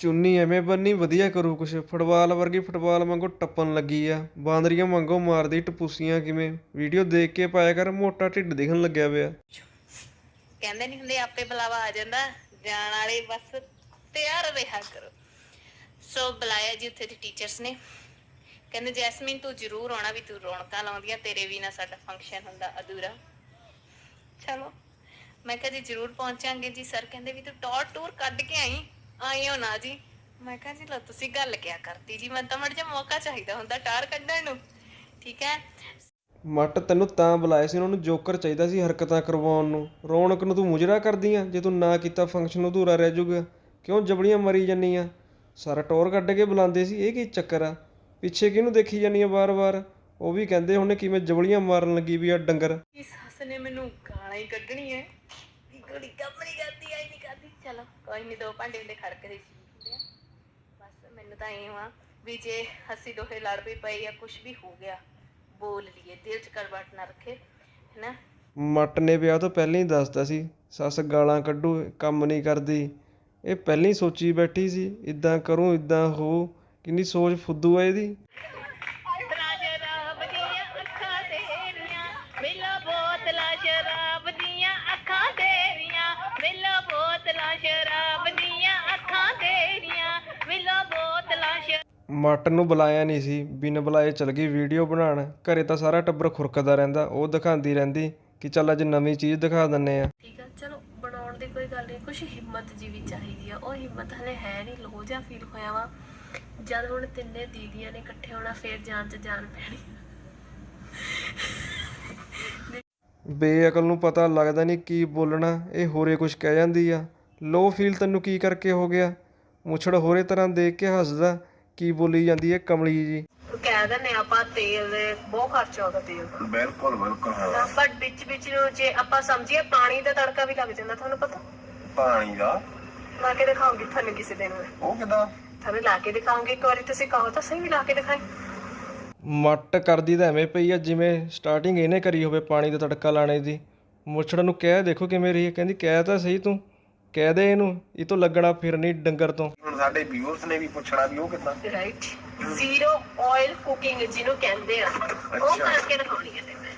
ਚੁੰਨੀ ਐਵੇਂ ਬੰਨੀ, ਵਧੀਆ ਕਰੂ ਕੁਛ। ਫੁੱਟਬਾਲ ਵਰਗੀ ਫੁੱਟਬਾਲ ਵਾਂਗੂ ਟੱਪਣ ਲੱਗੀ ਆ। ਬਾਂਦਰੀਆਂ ਵਾਂਗੂ ਮਾਰਦੀ ਟਪੂਸੀਆਂ ਕਿਵੇਂ? ਵੀਡੀਓ ਦੇਖ ਕੇ ਪਾਇਆ ਕਰ, ਮੋਟਾ ਢਿੱਡ ਦਿਖਣ ਲੱਗਿਆ ਪਿਆ। ਕਹਿੰਦੇ ਨਹੀਂ ਹੁੰਦੇ, ਆਪੇ ਬੁਲਾਵਾ ਆ ਜਾਂਦਾ। ਜਾਣ ਵਾਲੇ ਬਸ ਤਿਆਰ ਰਿਹਾ ਕਰੋ। ਸੋ ਬੁਲਾਇਆ ਜੀ ਉੱਥੇ ਦੇ ਟੀਚਰਸ ਨੇ। ਕਹਿੰਦੇ, ਜੈਸਮੀਨ, ਤੂੰ ਜ਼ਰੂਰ ਆਉਣਾ ਵੀ ਤੂੰ ਰੌਣਕਾਂ ਲਾਉਂਦੀਆਂ ਤੇਰੇ ਵੀ ਨਾ ਸਾਡਾ ਫੰਕਸ਼ਨ ਹੁੰਦਾ ਅਧੂਰਾ। ਚਲੋ, ਮੈਂ ਕਿਹਾ ਜ਼ਰੂਰ ਪਹੁੰਚਾਂਗੇ ਜੀ ਸਰ ਕਹਿੰਦੇ ਵੀ ਤੂੰ ਟੌਰ ਟੂਰ ਕੱਢ ਕੇ ਆਈ। ਆਇਓ ਨਾ ਜੀ। ਮੈਂ ਕਿਹਾ ਜੀ ਲਓ ਤੁਸੀਂ ਗੱਲ ਕਿਆ ਕਰਤੀ ਜੀ? ਮੈਂ ਤਾਂ ਮੜ ਜਾ ਮੌਕਾ ਚਾਹੀਦਾ ਹੁੰਦਾ ਟਾਰ ਕੱਢਣ ਨੂੰ। ਠੀਕ ਹੈ? ਮੱਟ ਤੈਨੂੰ ਤਾਂ ਬੁਲਾਇਆ ਸੀ ਉਹਨਾਂ ਨੂੰ ਜੋਕਰ ਚਾਹੀਦਾ ਸੀ ਹਰਕਤਾਂ ਕਰਵਾਉਣ ਨੂੰ। ਰੌਣਕ ਨੂੰ ਤੂੰ ਮੁਜਰਾ ਕਰਦੀ ਆ ਜੇ ਤੂੰ ਨਾ ਕੀਤਾ ਫੰਕਸ਼ਨ ਅਧੂਰਾ ਰਹਿ ਜਾਊਗਾ। ਕਿਉਂ ਜਬੜੀਆਂ ਮਰੀ ਜਾਂਦੀ ਆ ਸਾਰਾ ਟੌਰ ਕੱਢ ਕੇ ਬੁਲਾਉਂਦੇ ਸੀ ਇਹ ਕੀ ਚੱਕਰ ਆ? ਪਿੱਛੇ ਕਿਹਨੂੰ ਦੇਖੀ ਜਾਂਦੀ ਆ ਵਾਰ-ਵਾਰ? ਉਹ ਵੀ ਕਹਿੰਦੇ ਹੁਣੇ ਕਿਵੇਂ ਜਬੜੀਆਂ ਮਾਰਨ ਲੱਗੀ ਵੀ ਆ ਡੰਗਰ। ਕਿ ਸੱਸ ਨੇ ਮੈਨੂੰ ਗਾਲਾਂ ਹੀ ਕੱਢਣੀ ਹੈ ਵੀ ਕੁੜੀ ਕੰਮ ਨਹੀਂ ਕਰਦੀ, ਆਈ ਨਹੀਂ ਕਰਦੀ। ਚਲੋ, ਕੋਈ ਨਹੀਂ ਦੋ ਭਾਂਡੇ ਹੁੰਦੇ ਖੜਕਦੇ ਸੀ। ਹੁੰਦੇ ਆ ਬਸ ਮੈਨੂੰ ਤਾਂ ਇਹ ਵਾ ਵੀ ਜੇ ਹੱਸੀ ਦੋਹੇ ਲੜ ਵੀ ਪਈ ਜਾਂ ਕੁਝ ਵੀ ਹੋ ਗਿਆ, ਬੋਲ ਲਈਏ, ਦਿਲ 'ਚ ਕਰਵਟ ਨਾ ਰੱਖੇ, ਹੈਨਾ? ਮੱਟ ਨੇ ਵਿਆਹ ਤੋਂ ਪਹਿਲਾਂ ਹੀ ਦੱਸਦਾ ਸੀ, ਸੱਸ ਗਾਲਾਂ ਕੱਢੂ, ਕੰਮ ਨਹੀਂ ਕਰਦੀ। ਇਹ ਪਹਿਲਾਂ ਹੀ ਸੋਚੀ ਬੈਠੀ ਸੀ, ਇਦਾਂ ਕਰੂੰ, ਇਦਾਂ ਹੋ ਕਿੰਨੀ ਸੋਚ ਫੁੱਦੂ ਆ ਇਹਦੀ। ਮੱਟ ਨੂੰ ਬੁਲਾਇਆ ਨਹੀਂ ਸੀ ਬਿਨ ਬੁਲਾਏ ਚਲ ਗਈ ਵੀਡੀਓ ਬਣਾਉਣ। ਘਰੇ ਤਾਂ ਸਾਰਾ ਟੱਬਰ ਖੁਰਕਦਾ ਰਹਿੰਦਾ ਉਹ ਦਿਖਾਉਂਦੀ ਰਹਿੰਦੀ ਕਿ ਚੱਲ ਅੱਜ ਨਵੀਂ ਚੀਜ਼ ਦਿਖਾ ਦਿੰਨੇ ਆ ਠੀਕ ਆ ਚਲੋ ਬਣਾਉਣ ਦੀ ਕੋਈ ਗੱਲ ਨਹੀਂ ਕੁਝ ਹਿੰਮਤ ਜੀ ਵੀ ਚਾਹੀਦੀ ਆ। ਉਹ ਹਿੰਮਤ ਹਲੇ ਹੈ ਨਹੀਂ ਲੋ ਜਿਹਾ ਫੀਲ ਹੋਇਆ ਵਾ। ਜਦ ਹੁਣ ਤਿੰਨੇ ਦੀਦੀਆਂ ਨੇ ਇਕੱਠੇ ਹੋਣਾ ਫੇਰ ਜਾਨ ਚ ਜਾਨ ਪੈਣੀ। ਬੇਅਕਲ ਨੂੰ ਪਤਾ ਲੱਗਦਾ ਨਹੀਂ ਕੀ ਬੋਲਣਾ ਇਹ ਹੋਰੇ ਕੁਝ ਕਹਿ ਜਾਂਦੀ ਆ। ਲੋ ਫੀਲ ਤੈਨੂੰ ਕੀ ਕਰਕੇ ਹੋ ਗਿਆ? ਮੁਛੜ ਹੋਰੇ ਤਰ੍ਹਾਂ ਦੇਖ ਕੇ ਹੱਸਦਾ ਕੀ ਬੋਲੀ ਜਾਂਦੀ ਹੈ ਕਮਲੀ ਜੀ? ਕਹਿ ਦਿੰਦੇ ਆਪਾਂ ਤੇਲ ਦੇ ਬਹੁਤ ਖਰਚਾ ਉਹਦਾ ਤੇਲ ਦਾ। ਬਿਲਕੁਲ ਬਿਲਕੁਲ ਹਾਂ। ਬਟ ਵਿੱਚ ਵਿੱਚ ਨੂੰ ਜੇ ਆਪਾਂ ਸਮਝੀਏ ਪਾਣੀ ਦਾ ਤੜਕਾ ਵੀ ਲੱਗ ਜਾਂਦਾ ਤੁਹਾਨੂੰ ਪਤਾ? ਪਾਣੀ ਦਾ? ਲਾ ਕੇ ਦਿਖਾਉਂਗੀ ਤੁਹਾਨੂੰ ਕਿਸੇ ਦਿਨ ਮੈਂ। ਉਹ ਕਿਦਾਂ? ਤੁਹਾਨੂੰ ਲਾ ਕੇ ਦਿਖਾਉਂਗੀ ਇੱਕ ਵਾਰੀ ਤੁਸੀਂ ਕਹੋ ਤਾਂ ਸਹੀ ਵੀ ਲਾ ਕੇ ਦਿਖਾਈ। ਮੱਟ ਕਰਦੀ ਤਾਂ ਐਵੇਂ ਪਈ ਆ ਜਿਵੇਂ ਸਟਾਰਟਿੰਗ ਇਹਨੇ ਕਰੀ ਹੋਵੇ ਪਾਣੀ ਦਾ ਤੜਕਾ ਲਾਣੇ ਦੀ। ਮੁਛੜ ਨੂੰ ਕਹਿ ਦੇਖੋ ਕਿਵੇਂ ਰਹੀ ਹੈ ਕਹਿੰਦੀ ਕਹਿ ਤਾਂ ਸਹੀ ਤੂੰ। ਕਹਿ ਦੇ ਇਹਨੂੰ ਇਹ ਤੋਂ ਲੱਗਣਾ ਫਿਰ ਨਹੀਂ ਡੰਗਰ ਤੋਂ। ਹੁਣ ਸਾਡੇ ਵਿਊਅਰਸ ਨੇ ਵੀ ਪੁੱਛਣਾ ਵੀ ਉਹ ਕਿਦਾਂ? ਰਾਈਟ ਜ਼ੀਰੋ ਆਇਲ ਕੁਕਿੰਗ ਜਿਹਨੂੰ ਕਹਿੰਦੇ ਆ। ਉਹ ਅੱਛਾ। ਕਰਕੇ ਦਿਖਾਉਣੀ ਹੈ ਮੈਂ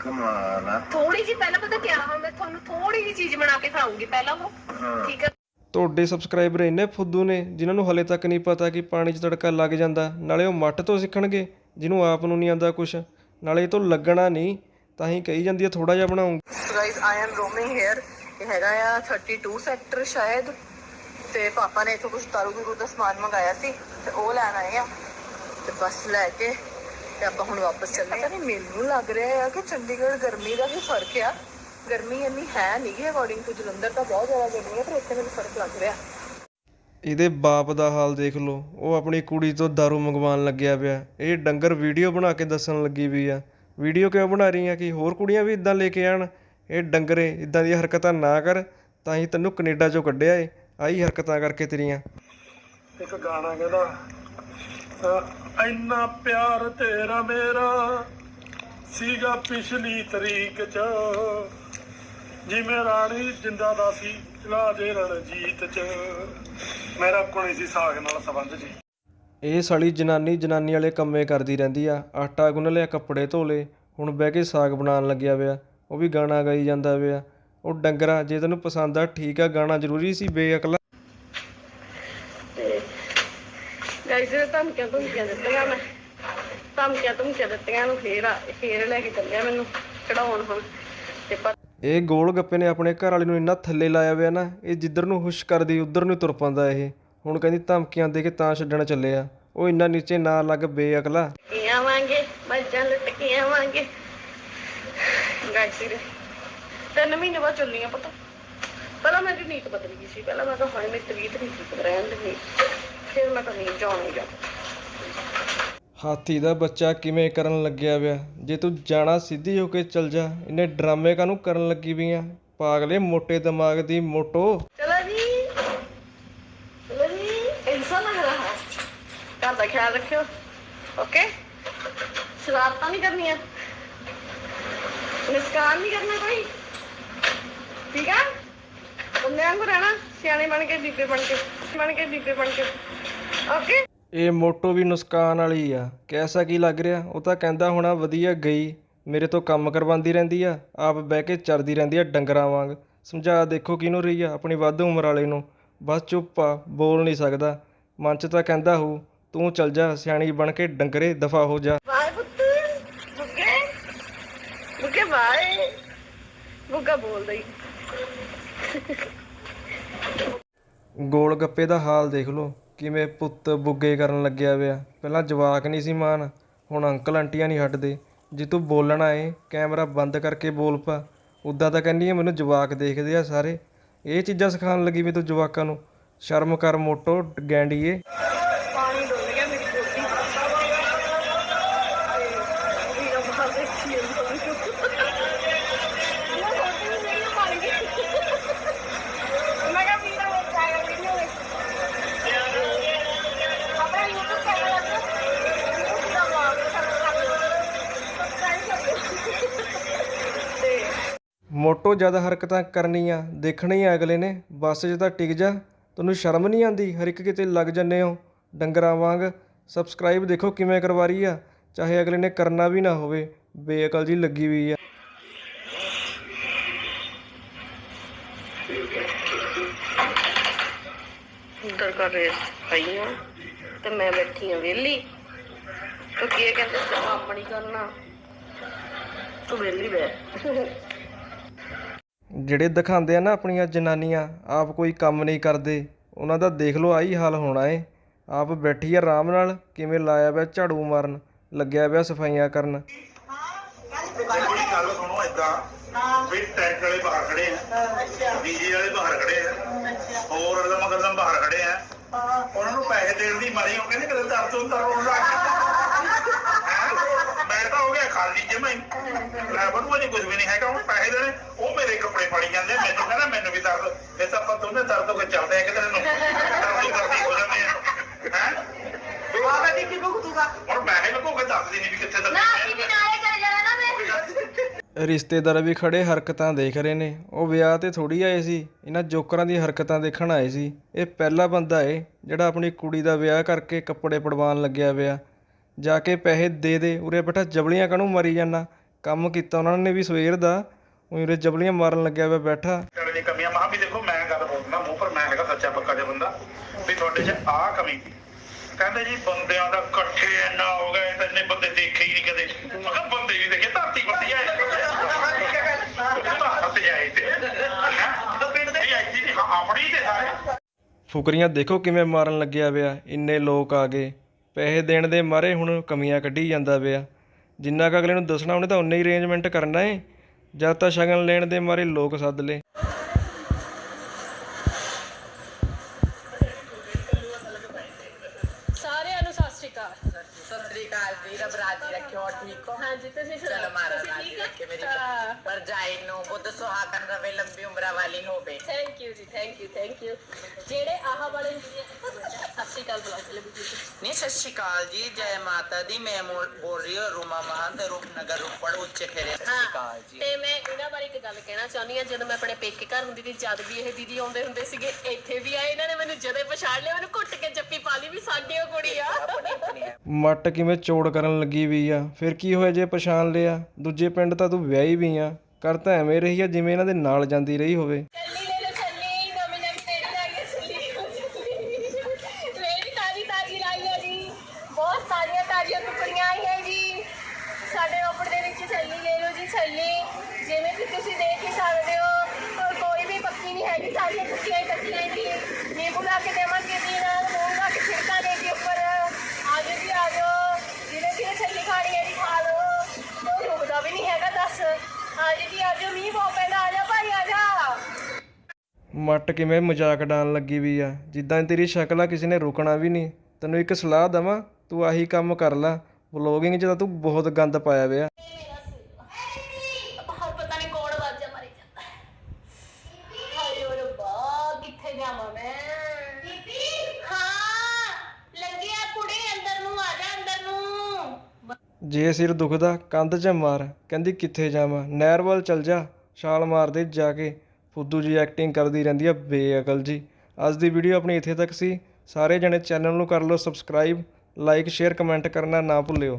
ਕਮਾਲ ਆ। ਥੋੜੀ ਜੀ ਪਹਿਲਾਂ ਪਤਾ ਕਿਆ ਵਾ ਮੈਂ ਤੁਹਾਨੂੰ ਥੋੜੀ ਜੀ ਚੀਜ਼ ਬਣਾ ਕੇ ਖਾਉਂਗੀ ਪਹਿਲਾਂ ਉਹ। ਹਾਂ। ਠੀਕ ਹੈ ਤੁਹਾਡੇ ਸਬਸਕ੍ਰਾਈਬਰ ਇੰਨੇ ਫੁੱਦੂ ਨੇ ਜਿਨ੍ਹਾਂ ਨੂੰ ਹਲੇ ਤੱਕ ਨਹੀਂ ਪਤਾ ਕਿ ਪਾਣੀ 'ਚ ਤੜਕਾ ਲੱਗ ਜਾਂਦਾ ਨਾਲੇ ਉਹ ਮੱਟ ਤੋਂ ਸਿੱਖਣਗੇ ਜਿਹਨੂੰ ਆਪ ਨੂੰ ਨਹੀਂ ਆਂਦਾ ਕੁਛ। ਨਾਲੇ ਇਹ ਤੋਂ ਲੱਗਣਾ ਨਹੀਂ ਤਾਂ ਹੀ ਕਹੀ ਜਾਂਦੀ ਹੈ ਥੋੜਾ ਜਿਹਾ ਬਣਾਉਂ so guys I am roaming here ਇਹ ਹੈਗਾ ਆ 32 ਸੈਕਟਰ ਸ਼ਾਇਦ ਤੇ ਪਾਪਾ ਨੇ ਇਥੋਂ ਕੁਝ ਦਾਰੂ ਦੂਰੂ ਦਾ ਸਮਾਨ ਮੰਗਾਇਆ ਸੀ ਤੇ ਉਹ ਲੈਣ ਆਏ ਆ ਤੇ ਬਸ ਲੈ ਕੇ ਤੇ ਆਪਾਂ ਹੁਣ ਵਾਪਸ ਚੱਲਦੇ ਆ। ਨਹੀਂ ਮੈਨੂੰ ਲੱਗ ਰਿਹਾ ਆ ਕਿ ਚੰਡੀਗੜ੍ਹ ਗਰਮੀ ਦਾ ਵੀ ਫ਼ਰਕ ਆ। ਗਰਮੀ ਇੰਨੀ ਹੈ ਨਹੀਂ ਗੀ ਅਕੋਰਡਿੰਗ ਟੂ ਜਲੰਧਰ ਤਾਂ ਬਹੁਤ ਜ਼ਿਆਦਾ ਗਰਮੀ ਹੈ ਪਰ ਇੱਥੇ ਮੈਨੂੰ ਫ਼ਰਕ ਲੱਗ ਰਿਹਾ। ਇਹਦੇ ਬਾਪ ਦਾ ਹਾਲ ਦੇਖ ਲਓ ਉਹ ਆਪਣੀ ਕੁੜੀ ਤੋਂ ਦਾਰੂ ਮੰਗਵਾਉਣ ਲੱਗਿਆ ਪਿਆ। ਇਹ ਡੰਗਰ ਵੀਡੀਓ ਬਣਾ ਕੇ ਦੱਸਣ ਲੱਗੀ ਵੀ ਆ। ਵੀਡੀਓ ਕਿਉਂ ਬਣਾ ਰਹੀ ਆ ਕਿ ਹੋਰ ਕੁੜੀਆਂ ਵੀ ਇਦਾਂ ਲੈ ਕੇ ਆਣ ਇਹ ਡੰਗਰੇ ਇਦਾਂ ਦੀਆਂ ਹਰਕਤਾਂ ਨਾ ਕਰ ਤਾਂ ਹੀ ਤੈਨੂੰ ਕੈਨੇਡਾ ਚੋਂ ਕੱਢਿਆ ਏ। ਆਹੀ ਹਰਕਤਾਂ ਕਰਕੇ ਤੇਰੀਆਂ। ਇੱਕ ਗਾਣਾ ਕਹਿੰਦਾ ਇੰਨਾ ਪਿਆਰ ਤੇਰਾ ਮੇਰਾ ਸੀਗਾ ਪਿਛਲੀ ਤਰੀਕ ਚ। ਜਿਵੇਂ ਰਾਣੀ ਜਿੰਦਾ ਦਾ ਸੀ ਚਲਾ ਦੇ ਰਣਜੀਤ ਚ। ਮੇਰਾ ਕੋਈ ਸੀ ਸਾਗ ਨਾਲ ਸੰਬੰਧ ਜੀ। ਇਹ ਸਾਲੀ ਜਨਾਨੀ ਜਨਾਨੀ ਵਾਲੇ ਕੰਮੇ ਕਰਦੀ ਰਹਿੰਦੀ ਆ। ਆਟਾ ਗੁੰਨ ਲਿਆ ਕੱਪੜੇ ਧੋ ਲਏ। ਹੁਣ ਬਹਿ ਕੇ ਸਾਗ ਬਣਾਉਣ ਲੱਗਿਆ ਪਿਆ। ਉਹ ਵੀ ਗਾਣਾ ਗਾਈ ਜਾਂਦਾ ਪਿਆ। ਉਹ ਡੰਗਰਾ ਜੇ ਤੈਨੂੰ ਪਸੰਦ ਆ ਠੀਕ ਆ ਗਾਣਾ ਜ਼ਰੂਰੀ ਸੀ ਬੇਅਕਲਾ। ਇਹ ਧਮਕੀਆਂ ਧਮਕੀਆਂ ਦਿੱਤੀਆਂ ਮੈਂ। ਧਮਕੀਆਂ ਧਮਕੀਆਂ ਦਿੱਤੀਆਂ ਨੂੰ ਫੇਰ ਆ- ਫੇਰ ਲੈ ਕੇ ਚੱਲਿਆ ਮੈਨੂੰ ਚੜਾਉਣ ਹੁਣ। ਤੇ ਪਰ ਇਹ ਗੋਲ ਗੱਪੇ ਨੇ ਆਪਣੇ ਘਰ ਵਾਲੀ ਨੂੰ ਇੰਨਾ ਥੱਲੇ ਲਾਇਆ ਹੋਇਆ ਨਾ ਇਹ ਜਿੱਧਰ ਨੂੰ ਹੁਸ਼ ਕਰਦੀ ਉਧਰ ਨੂੰ ਤੁਰ ਪੈਂਦਾ ਇਹ। ਹੁਣ ਕਹਿੰਦੀ ਧਮਕੀਆਂ ਦੇ ਕੇ ਤਾਂ ਛੱਡਣ ਚੱਲੇ ਆ। ਉਹ ਇੰਨਾ ਨੀਚੇ ਨਾ ਲੱਗ ਬੇਅਕਲਾ। ਕੇ ਆਵਾਂਗੇ ਮੱਝਾਂ ਲੁੱਟ ਕੇ ਆਵਾਂਗੇ। ਗਾਇਸ ਇਹ ਤਿੰਨ ਮਹੀਨੇ ਬਾਅਦ ਚੱਲੀ ਆ ਪਤਾ। ਪਹਿਲਾਂ ਮੇਰੀ ਨੀਤ ਬਦਲ ਗਈ ਸੀ। ਪਹਿਲਾਂ ਮੈਂ ਤਾਂ ਹਾਏ ਮੇਰੀ ਤਬੀਅਤ ਨਹੀਂ ਠੀਕ ਰਹਿਣ ਦਿੰਦੀ। ਫਿਰ ਮੈਂ ਤਾਂ ਨਹੀਂ ਜਾਣੀ ਜਾ ਹਾਥੀ ਦਾ ਬੱਚਾ ਕਿਵੇਂ ਕਰਨ ਲੱਗਿਆ ਪਿਆ ਜੇ ਤੂੰ ਜਾਣਾ ਸਿੱਧੀ ਹੋ ਕੇ ਚੱਲ ਜਾ। ਇਹਨੇ ਡਰਾਮੇ ਕਾਹਨੂੰ ਕਰਨ ਲੱਗੀ ਵੀ ਆ? ਪਾਗਲੇ ਮੋਟੇ ਦਿਮਾਗ ਦੀ ਮੋਟੋ। ਚਲੋ ਜੀ। ਚਲੋ ਜੀ। ਐਸਾ ਲੱਗ ਰਹਾ ਹੈ। ਘਰ ਦਾ ਖਿਆਲ ਰੱਖਿਓ। ਓਕੇ? ਸ਼ਰਾਰਤਾਂ ਨਹੀਂ ਕਰਨੀਆਂ। ਨਿਸਕਾਨ ਨਹੀਂ ਕਰਨਾ ਕੋਈ? ਠੀਕ ਆ? ਬੰਦਿਆਂ ਨੂੰ ਰਹਿਣਾ, ਸਿਆਣੇ ਬਣ ਕੇ, ਬੀਬੇ ਬਣ ਕੇ ਬਣ ਕੇ, ਬੀਬੇ ਬਣ ਕੇ। ਓਕੇ ਇਹ ਮੋਟੋ ਵੀ ਨੁਸਕਾਨ ਵਾਲੀ ਆ। ਕੈਸਾ ਕੀ ਲੱਗ ਰਿਹਾ? ਉਹ ਤਾਂ ਕਹਿੰਦਾ ਹੋਣਾ, ਵਧੀਆ ਗਈ। ਮੇਰੇ ਤੋਂ ਕੰਮ ਕਰਵਾਉਂਦੀ ਰਹਿੰਦੀ ਆ। ਆਪ ਬਹਿ ਕੇ ਚਰਦੀ ਰਹਿੰਦੀ ਆ ਡੰਗਰਾਂ ਵਾਂਗ। ਸਮਝਾ ਦੇਖੋ ਕਿਹਨੂੰ ਰਹੀ ਆ, ਆਪਣੀ ਵੱਧ ਉਮਰ ਵਾਲੇ ਨੂੰ। ਬਸ ਚੁੱਪ ਆ, ਬੋਲ ਨਹੀਂ ਸਕਦਾ। ਮਨ 'ਚ ਤਾਂ ਕਹਿੰਦਾ ਹੋਊ, ਤੂੰ ਚਲ ਜਾ, ਸਿਆਣੀ ਬਣ ਕੇ ਡੰਗਰੇ ਦਫਾ ਹੋ ਜਾ ਬਾਏ ਪੁੱਤ ਬੁੱਗੇ ਬੁੱਗੇ ਬਾਏ ਬੋਲਦਾ ਹੀ। ਗੋਲ ਗੱਪੇ ਦਾ ਹਾਲ ਦੇਖ ਲਓ, ਕਿਵੇਂ ਪੁੱਤ ਬੁੱਗੇ ਕਰਨ ਲੱਗਿਆ ਪਿਆ ਪਹਿਲਾਂ ਜਵਾਕ ਨਹੀਂ ਸੀ ਮਾਨ, ਹੁਣ ਅੰਕਲ ਆਂਟੀਆਂ ਨਹੀਂ ਹਟਦੇ। ਜੇ ਤੂੰ ਬੋਲਣਾ ਏ, ਕੈਮਰਾ ਬੰਦ ਕਰਕੇ ਬੋਲ ਪਾ। ਉਦਾਂ ਤਾਂ ਕਹਿੰਦੀ ਆ ਮੈਨੂੰ ਜਵਾਕ ਦੇਖਦੇ ਆ ਸਾਰੇ। ਇਹ ਚੀਜ਼ਾਂ ਸਿਖਾਉਣ ਲੱਗੀ ਵੀ ਤੂੰ ਜਵਾਕਾਂ ਨੂੰ। ਸ਼ਰਮ ਕਰ ਮੋਟੋ ਗੈਂਡੀਏ ਮੋਟੋ ਜਦ ਹਰਕਤਾਂ ਕਰਨੀਆਂ, ਦੇਖਣੀਆਂ ਅਗਲੇ ਨੇ। ਬੱਸ 'ਚ ਤਾਂ ਟਿਕ ਜਾ, ਤੈਨੂੰ ਸ਼ਰਮ ਨਹੀਂ ਆਉਂਦੀ? ਹਰ ਇੱਕ ਕਿਤੇ ਲੱਗ ਜੰਨੇ ਹੋ। ਡੰਗਰਾਂ ਵਾਂਗ ਸਬਸਕ੍ਰਾਈਬ ਦੇਖੋ ਕਿਵੇਂ ਕਰਵਾ ਰਹੀ ਆ। ਚਾਹੇ ਅਗਲੇ ਨੇ ਕਰਨਾ ਵੀ ਨਾ ਹੋਵੇ, ਬੇਅਕਲ ਜੀ ਲੱਗੀ ਹੋਈ ਆ। ਉਧਰ ਕਰ ਰੇਸ ਆਈ ਆ, ਤੇ ਮੈਂ ਬੈਠੀ ਆ ਵਿਹਲੀ। ਤੂੰ ਕੀ ਕਹਿੰਦੇ ਕੰਮ ਨਹੀਂ ਕਰਨਾ ਤੂੰ ਵਿਹਲੀ ਬੈ ਜਿਹੜੇ ਦਿਖਾਉਂਦੇ ਆ ਨਾ ਆਪਣੀਆਂ ਜਨਾਨੀਆਂ, ਆਪ ਕੋਈ ਕੰਮ ਨਹੀਂ ਕਰਦੇ, ਉਹਨਾਂ ਦਾ ਦੇਖ ਲਓ, ਆਹੀ ਹਾਲ ਹੋਣਾ ਏ। ਆਪ ਬੈਠੀ ਆ ਆਰਾਮ ਨਾਲ, ਕਿਵੇਂ ਲਾਇਆ ਪਿਆ ਝਾੜੂ ਮਾਰਨ, ਲੱਗਿਆ ਪਿਆ ਸਫਾਈਆਂ ਕਰਨ। ਕੋਈ ਗੱਲ ਸੁਣੋ ਏਦਾਂ ਵੀ ਟੈਂਕ ਵਾਲੇ ਬਾਹਰ ਖੜੇ ਆ ਡੀਜੇ ਵਾਲੇ ਬਾਹਰ ਖੜੇ ਆ ਹੋਰ ਅਗਲਾ ਮਗਰਦਮ ਬਾਹਰ ਖੜੇ ਆ ਉਹਨਾਂ ਨੂੰ ਪੈਸੇ ਦੇਣ ਦੀ ਮਾਰੀ ਉਹ ਕਹਿੰਦੇ ਕਦੇ ਦਰ ਤੋਂ ਦਰ ਉਹਨਾਂ ਮੈਂ ਤਾਂ ਹੋ ਗਿਆ ਖਾਲੀ ਜਮਾ ਲੈ ਬੜੂ ਅਜੇ ਕੁਝ ਵੀ ਨਹੀਂ ਹੈਗਾ। ਉਹ ਪੈਸੇ ਦੇਣੇ ਉਹ ਮੇਰੇ ਕੱਪੜੇ ਫੜੀ ਜਾਂਦੇ ਮੈਨੂੰ ਕਹਿੰਦਾ ਮੈਨੂੰ ਵੀ ਦਰਦ। ਫਿਰ ਤਾਂ ਆਪਾਂ ਦੋਨੇ ਦਰਦ ਹੋ ਕੇ ਚੱਲਦੇ ਆ ਕਿਤੇ ਨੂੰ। ਦਰਦੀ ਦਰਦੀ ਹੋ ਜਾਂਦੇ ਆ। ਹੈ? ਆਵੇ ਦੀ ਕੀ ਭੁਗਤੂਗਾ ਹੁਣ ਪੈਸੇ ਲੱਗੋ ਕੇ ਦੱਸਦੀ ਨਹੀਂ ਵੀ ਕਿੱਥੇ ਨਾ ਦੱਸਦੀ ਕੀ ਨਾਲੇ ਚਲੇ ਜਾਣਾ ਨਾ ਮੈਂ ਰਿਸ਼ਤੇਦਾਰ ਵੀ ਖੜੇ ਹਰਕਤਾਂ ਦੇਖ ਰਹੇ ਨੇ। ਉਹ ਵਿਆਹ ਤੇ ਥੋੜੀ ਆਏ ਸੀ। ਇਹਨਾਂ ਜੋਕਰਾਂ ਦੀ ਹਰਕਤਾਂ ਦੇਖਣ ਆਏ ਸੀ। ਇਹ ਪਹਿਲਾ ਬੰਦਾ ਏ ਜਿਹੜਾ ਆਪਣੀ ਕੁੜੀ ਦਾ ਵਿਆਹ ਕਰਕੇ ਕੱਪੜੇ ਪੜਵਾਉਣ ਲੱਗਿਆ ਵਿਆ ਜਾ ਕੇ ਪੈਸੇ ਦੇ ਦੇ। ਉਰੇ ਬੈਠਾ ਜਬਲੀਆਂ ਕਾਹਨੂੰ ਮਰੀ ਜਾਂਦਾ? ਕੰਮ ਕੀਤਾ ਉਹਨਾਂ ਨੇ ਵੀ ਸਵੇਰ ਦਾ। ਉਰੇ ਜਬਲੀਆਂ ਮਾਰਨ ਲੱਗਿਆ ਵਿਆ ਬੈਠਾ। ਤੁਹਾਡੇ ਦੀ ਕਮੀਆਂ ਮਹਾਂ ਵੀ ਦੇਖੋ ਮੈਂ ਗੱਲ ਬੋਲਦਾ ਮੂੰਹ ਪਰ ਮੈਂ ਹੈਗਾ ਸੱਚਾ ਪੱਕਾ ਜਿਹਾ ਬੰਦਾ। ਵੀ ਤੁਹਾਡੇ 'ਚ ਆਹ ਕਮੀ ਸੀ। ਕਹਿੰਦੇ ਜੀ ਬੰਦਿਆਂ ਦਾ ਇਕੱਠੇ ਇੰਨਾ ਹੋ ਗਏ ਤੇ ਇੰਨੇ ਬੰਦੇ ਦੇਖੇ ਹੀ ਨਹੀਂ ਕਦੇ। ਮੈਂ ਕਿਹਾ ਬੰਦੇ ਵੀ ਦੇਖੇ ਧਰਤੀ ਪੱਟੀ ਆਏ ਉਹ ਫੁਕਰੀਆਂ ਦੇਖੋ ਕਿਵੇਂ ਮਾਰਨ ਲੱਗਿਆ ਵਿਆ ਇੰਨੇ ਲੋਕ ਆ ਗਏ। ਪੈਸੇ ਦੇਣ ਦੇ ਮਾਰੇ ਹੁਣ ਕਮੀਆਂ ਕੱਢੀ ਜਾਂਦਾ ਪਿਆ। ਜਿੰਨਾ ਕੁ ਅਗਲੇ ਨੂੰ ਦੱਸਣਾ, ਉਹਨੇ ਤਾਂ ਉਨਾ ਹੀ ਅਰੇਂਜਮੈਂਟ ਕਰਨਾ ਏ। ਜਦ ਤਾਂ ਸ਼ਗਨ ਲੈਣ ਦੇ ਮਾਰੇ ਲੋਕ ਸੱਦ ਲਏ ਰਵੇ ਲੰਬੀ ਉਮਰਾਂ ਵਾਲੀ ਹੋਵੇ। Thank you ji thank you thank you ਜਿਹੜੇ ਆਹ ਵਾਲੇ ਸਤਿ ਸ਼੍ਰੀ ਅਕਾਲ ਬੁਲਾ ਕੇ ਲੱਗੀ ਨਹੀਂ ਸਤਿ ਸ੍ਰੀ ਅਕਾਲ ਜੀ ਜੈ ਮਾਤਾ ਦੀ ਮੈਂ ਬੋਲ ਰਹੀ ਹਾਂ ਰੂਮਾ ਮਹੰਤ ਰੂਪਨਗਰ ਰੋਪੜ ਉੱਚੇ ਫੇਰੇ ਸਤਿ ਸ੍ਰੀ ਅਕਾਲ ਜੀ। ਤੇ ਮੈਂ ਇਹਨਾਂ ਬਾਰੇ ਇੱਕ ਗੱਲ ਕਹਿਣਾ ਚਾਹੁੰਦੀ ਹਾਂ ਜਦੋਂ ਮੈਂ ਆਪਣੇ ਪੇਕੇ ਘਰ ਹੁੰਦੀ ਸੀ ਜਦ ਵੀ ਇਹ ਦੀਦੀ ਆਉਂਦੇ ਹੁੰਦੇ ਸੀਗੇ ਇੱਥੇ ਵੀ ਆਏ ਇਹਨਾਂ ਨੇ ਮੈਨੂੰ ਜਦੇ ਪਛਾਣ ਲਿਆ ਮੈਨੂੰ ਘੁੱਟ ਕੇ ਜੱਫੀ ਪਾ ਲਈ ਵੀ ਸਾਡੀ ਉਹ ਕੁੜੀ ਆ ਮੱਟ ਕਿਵੇਂ ਚੋੜ ਕਰਨ ਲੱਗੀ ਵੀ ਆ? ਫਿਰ ਕੀ ਹੋਇਆ ਜੇ ਪਛਾਣ ਲਿਆ? ਦੂਜੇ ਪਿੰਡ ਤਾਂ ਤੂੰ ਵਿਆਹੀ ਵੀ ਆ। ਕਰ ਤਾਂ ਐਵੇਂ ਰਹੀ ਆ ਜਿਵੇਂ ਇਹਨਾਂ ਦੇ ਨਾਲ ਜਾਂਦੀ ਰਹੀ ਹੋਵੇ। ਚੱਲੀ ਲੈ ਲੋ ਚੱਲੀ ਨਵੀਂ ਨਵੀਂ ਤੇਰੀ ਲਾਈ ਹੈ ਆਜੋ, ਮੀਂਹ ਬਹੁਤ ਪੈਂਦਾ ਆ ਭਾਈ ਆ ਮੱਟ ਕਿਵੇਂ ਮਜ਼ਾਕ ਡਾਣ ਲੱਗੀ ਵੀ ਆ? ਜਿੱਦਾਂ ਤੇਰੀ ਸ਼ਕਲ ਆ, ਕਿਸੇ ਨੇ ਰੁਕਣਾ ਵੀ ਨਹੀਂ। ਤੈਨੂੰ ਇੱਕ ਸਲਾਹ ਦਵਾਂ, ਤੂੰ ਆਹੀ ਕੰਮ ਕਰ ਲੈ। ਵਲੋਗਿੰਗ 'ਚ ਤਾਂ ਤੂੰ ਬਹੁਤ ਗੰਦ ਪਾਇਆ ਵਿਆ ਬਾਹਰ ਪਤਾ ਨਹੀਂ ਕੌਣ ਵਾਜਾ ਮਾਰੀ ਜਾਂਦਾ ਹੈ ਹਾਏ ਓ ਰੱਬਾ ਕਿੱਥੇ ਜਾਵਾਂ ਮੈਂ ਬੀਬੀ ਹਾਂ ਲੱਗਿਆ ਕੁੜੀ ਅੰਦਰ ਨੂੰ ਆ ਜਾ ਅੰਦਰ ਨੂੰ ਜੇ ਸਿਰ ਦੁਖਦਾ ਕੰਧ 'ਚ ਮਾਰ, ਕਹਿੰਦੀ ਕਿੱਥੇ ਜਾਵਾਂ? ਨਹਿਰ ਵੱਲ ਚਲ ਜਾ। ਛਾਲ ਮਾਰਦੇ ਜਾ ਕੇ ਫੁੱਦੂ ਜੀ ਐਕਟਿੰਗ ਕਰਦੀ ਰਹਿੰਦੀ ਆ ਬੇਅਕਲ ਜੀ। ਅੱਜ ਦੀ ਵੀਡੀਓ ਆਪਣੀ ਇੱਥੇ ਤੱਕ ਸੀ। ਸਾਰੇ ਜਣੇ ਚੈਨਲ ਨੂੰ ਕਰ ਲਓ ਸਬਸਕ੍ਰਾਈਬ ਲਾਈਕ ਸ਼ੇਅਰ ਕਮੈਂਟ ਕਰਨਾ ਨਾ ਭੁੱਲਿਓ।